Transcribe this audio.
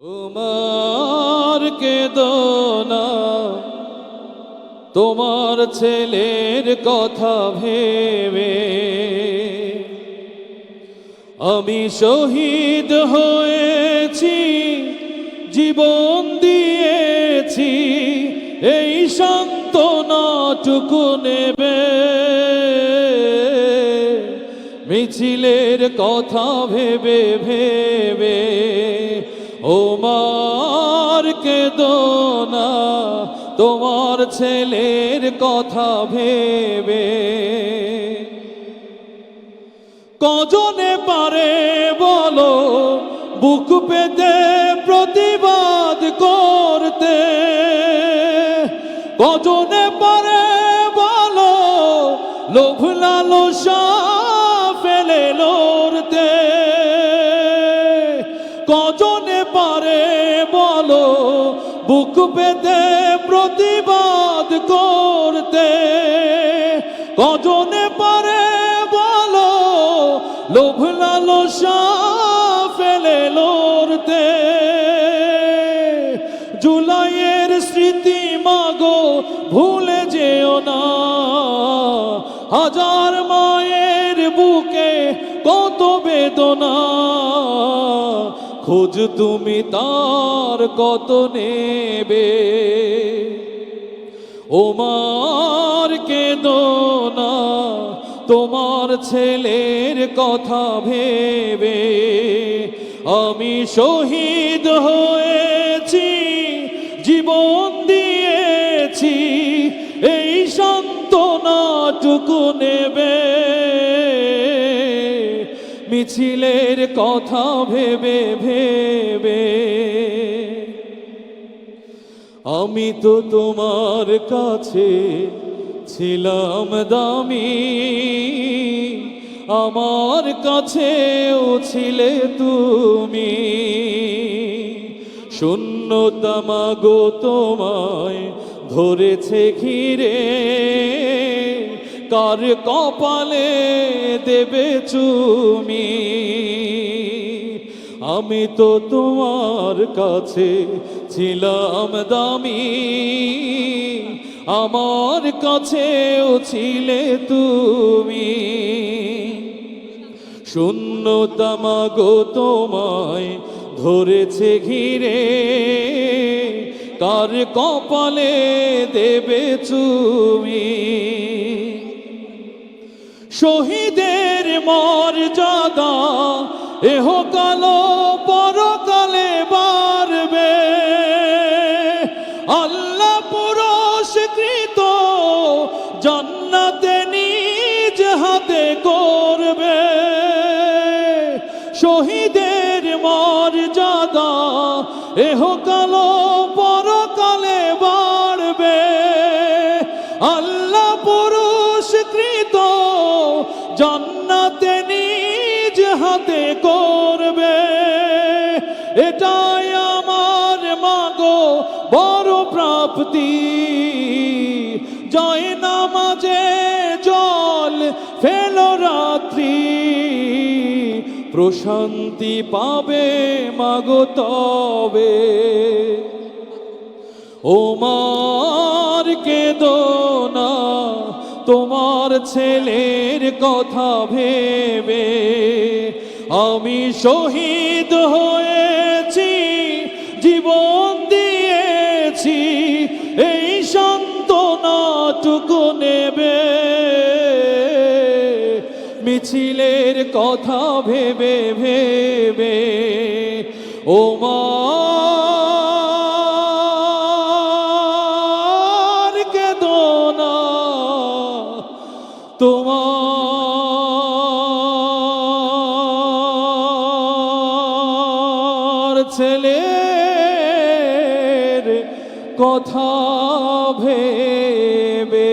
তোমার কেদনা, তোমার ছেলের কথা ভেবে আমি শহীদ হয়েছি, জীবন দিয়েছি, এই সান্ত্বনাটুকু নেবে। মিছিলের কথা ভেবে ভেবে ও মার কেদনা তোমার ছেলের কথা ভেবে। কজনে পারে বলো, বুক পেতে প্রতিবাদ করতে। কজনে পারে বলো, লোভ লালসা ফেলে লড়তে বুক পেতে প্রতিবাদ করতে। কজনে পারে বলো, লোভ লালসা ফেলে লড়তে। জুলাইয়ের স্মৃতি মাগো, ভুলে যেও না। হাজার মায়ের বুকে কত বেদনা। খোঁজ তুমি তার কত নেবে? ওমার কেদনা তোমার ছেলের কথা ভেবে। আমি শহীদ হয়েছি, জীবন দিয়েছি, এই সান্ত্বনাটুকু মিছিলের কথা ভেবে ভেবে। আমি তো তোমার কাছে ছিলাম দামি। আমার কাছেও ছিলে তুমি। শূন্যতামাগো তোমায় ধরেছে ঘিরে। কার কপালে দেবে চুমি। আমি তো তোমার কাছে ছিলাম দামি। আমার কাছেও ছিলে তুমি। শূন্যতামাগো তোমায় ধরেছে ঘিরে। কার কপালে দেবে চুমি। শহীদের মর্যাদা, এহ কালো পরকালে বাড়বে। আল্লাহ পুরস্কৃত জান্নাতে নিজ হাতে করবে। শহীদের মর্যাদা, এহ কালো পরকালে বাড়বে। আল্লাহ পুরস্কৃত জান্নাতে নিজ হাতে করবে। এটাই আমার মাগো বড় প্রাপ্তি। জয় নামাজে জল ফেলো রাত্রি। প্রশান্তি পাবে মাগো তবে। ওমার কেদনা ছেলের কথা ভেবে আমি শহীদ হয়েছি, জীবন দিয়েছি, এই সান্ত্বনাটুকু নেবে। মিছিলের কথা ভেবে ভেবে ও মার তোমার ছেলে কথা ভেবে